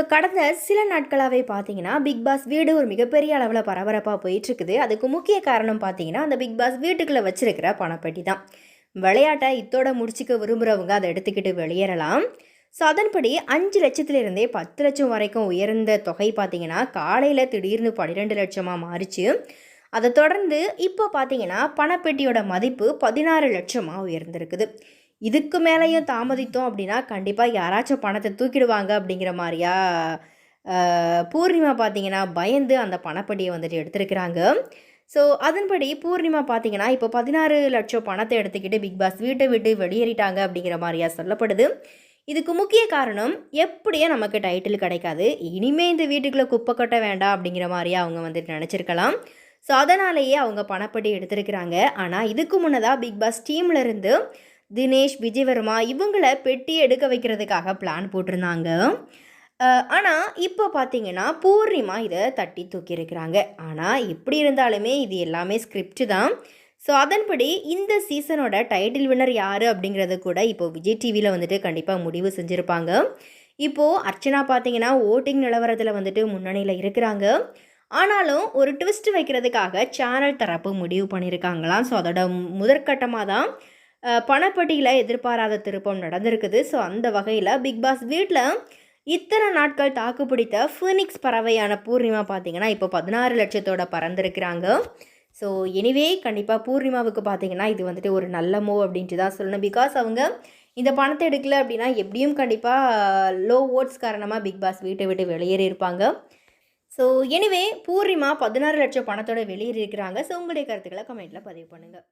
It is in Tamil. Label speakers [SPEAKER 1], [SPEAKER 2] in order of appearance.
[SPEAKER 1] ஸோ கடந்த சில நாட்களாகவே பார்த்தீங்கன்னா பிக் பாஸ் வீடு ஒரு மிகப்பெரிய அளவில் பரபரப்பாக போயிட்டுருக்குது. அதுக்கு முக்கிய காரணம் பார்த்தீங்கன்னா அந்த பிக் பாஸ் வீட்டுக்குள்ளே வச்சிருக்கிற பணப்பெட்டி தான். விளையாட்டை இத்தோட முடிச்சுக்க விரும்புகிறவங்க அதை எடுத்துக்கிட்டு வெளியேறலாம். ஸோ அதன்படி அஞ்சு லட்சத்துலேருந்தே பத்து லட்சம் வரைக்கும் உயர்ந்த தொகை பார்த்தீங்கன்னா காலையில் திடீர்னு பன்னிரெண்டு லட்சமாக மாறிச்சு. அதை தொடர்ந்து இப்போ பார்த்தீங்கன்னா பணப்பெட்டியோட மதிப்பு பதினாறு லட்சமாக உயர்ந்திருக்குது. இதுக்கு மேலேயும் தாமதித்தோம் அப்படின்னா கண்டிப்பாக யாராச்சும் பணத்தை தூக்கிடுவாங்க அப்படிங்கிற மாதிரியா? பூர்ணிமா பார்த்தீங்கன்னா பயந்து அந்த பணப்பட்டியை வந்துட்டு எடுத்திருக்கிறாங்க. ஸோ அதன்படி பூர்ணிமா பார்த்தீங்கன்னா இப்போ பதினாறு லட்சம் பணத்தை எடுத்துக்கிட்டு பிக் பாஸ் வீட்டை விட்டு வெளியேறிட்டாங்க அப்படிங்கிற மாதிரியா சொல்லப்படுது. இதுக்கு முக்கிய காரணம் எப்படியே நமக்கு டைட்டில் கிடைக்காது. இனிமே இந்த வீட்டுக்குள்ளே குப்பை கொட்ட வேண்டாம் அப்படிங்கிற மாதிரியா அவங்க வந்துட்டு நினச்சிருக்கலாம். ஸோ அதனாலேயே அவங்க பணப்பட்டி எடுத்திருக்கிறாங்க. ஆனால் இதுக்கு முன்னதாக பிக் பாஸ் டீம்லேருந்து இருந்து தினேஷ் விஜயவர்மா இவங்களை பெட்டி எடுக்க வைக்கிறதுக்காக பிளான் போட்டிருந்தாங்க. ஆனால் இப்போ பார்த்தீங்கன்னா பூர்ணிமா இதை தட்டி தூக்கியிருக்கிறாங்க. ஆனால் எப்படி இருந்தாலுமே இது எல்லாமே ஸ்கிரிப்ட் தான். ஸோ அதன்படி இந்த சீசனோட டைட்டில் வின்னர் யார் அப்படிங்கிறது கூட இப்போ விஜய் டிவியில் வந்துட்டு கண்டிப்பாக முடிவு செஞ்சுருப்பாங்க. இப்போது அர்ச்சனா பார்த்தீங்கன்னா ஓட்டிங் நிலவரத்தில் வந்துட்டு முன்னணியில் இருக்கிறாங்க. ஆனாலும் ஒரு ட்விஸ்ட் வைக்கிறதுக்காக சேனல் தரப்பு முடிவு பண்ணியிருக்காங்களாம். ஸோ அதோட முதற்கட்டமாக தான் பணப்பட்டியில் எதிர்பாராத திருப்பம் நடந்திருக்குது. ஸோ அந்த வகையில் பிக் பாஸ் வீட்டில் இத்தனை நாட்கள் தாக்கு பிடித்த ஃபீனிக்ஸ் பறவையான பூர்ணிமா பார்த்தீங்கன்னா இப்போ பதினாறு லட்சத்தோட பறந்துருக்கிறாங்க. ஸோ எனிவே கண்டிப்பாக பூர்ணிமாவுக்கு பார்த்தீங்கன்னா இது வந்துட்டு ஒரு நல்ல மூவ் அப்படின்ட்டு தான் சொல்லணும். பிகாஸ் அவங்க இந்த பணத்தை எடுக்கல அப்படின்னா எப்படியும் கண்டிப்பாக லோ ஓட்ஸ் காரணமாக பிக் பாஸ் வீட்டை விட்டு வெளியேறி இருப்பாங்க. ஸோ எனிவே பூர்ணிமா பதினாறு லட்சம் பணத்தோட வெளியேறி இருக்கிறாங்க. ஸோ உங்களுடைய கருத்துக்களை கமெண்ட்டில் பதிவு பண்ணுங்கள்